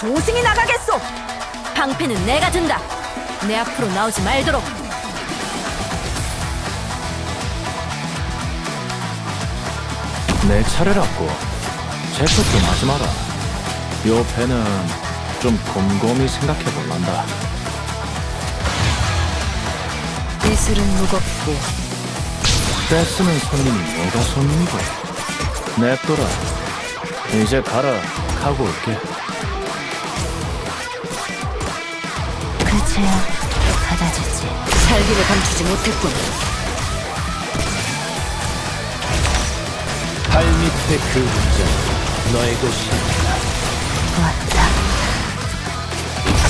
조승이 나가겠소. 방패는 내가 든다. 내 앞으로 나오지 말도록. 내 차례라고 제것 좀 하지 마라 요 배는 좀 곰곰이 생각해 볼란다 이슬은 무겁고 떼쓰는 손님이 뭐가 손님이고 냅둬라 이제 가라 가고 올게 살기를 감추지 못했군. 발 밑에 그 문자 너의 곳이 왔다.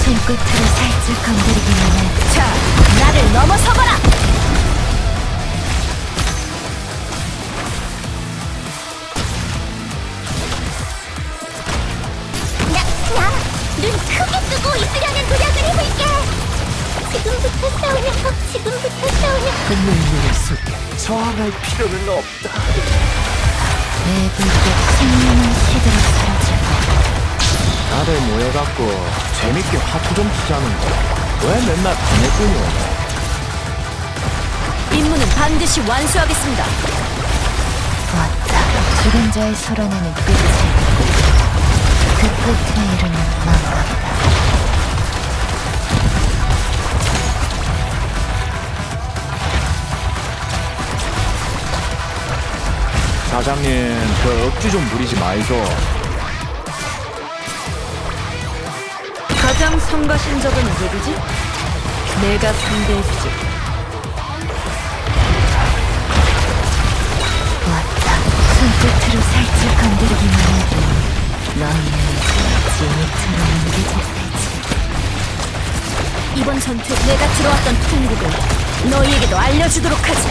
손끝으로 살짝 건드리기만 해. 자, 나를 넘어서봐라! 나, 나, 눈 크게 뜨고 있으려는 노력을 해볼게. 싸우면, 지금부터 싸우면. 눈물의 속에 저항할 필요는 없다 내 불꽃 생명은 시들어 사라지고 다들 모여갖고 재밌게 화투 좀 치자는데 왜 맨날 방해꾼이야 임무는 반드시 완수하겠습니다. 왔다. 죽은 자의 소란에는 끝이 있고 그 끝에 이르는 망각이다. 사장님 그 억지 좀 부리지 말죠 가장 성가신 적은 누구지? 내가 상대해주지. 왔다. 손끝으로 살짝 건드리기만 해도 너희의 의지가 진흙처럼 옮겨질 테지. 이번 전투에 내가 들어왔던 통곡을 너희에게도 알려주도록 하지.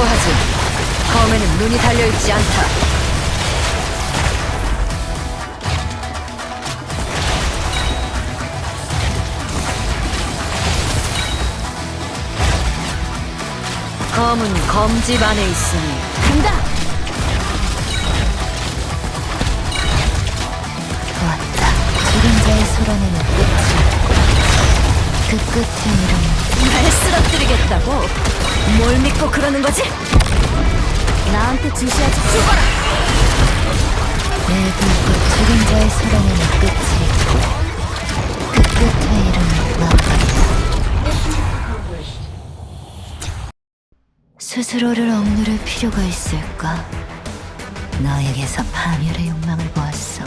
경고하지. 검에는 눈이 달려있지 않다. 검은 검집 안에 있으니 간다. 그 끝에 이르면 날 쓰러뜨리겠다고? 뭘 믿고 그러는 거지? 나한테 지시하지 죽어라! 내 불꽃 죽은 자의 소란에는 끝이 있고 그 끝에 이르는 망각이다. 스스로를 억누를 필요가 있을까? 너에게서 파멸의 욕망을 보았어.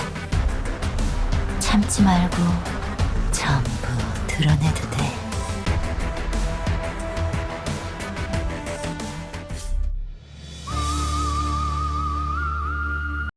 참지 말고 전부 드러내도 돼.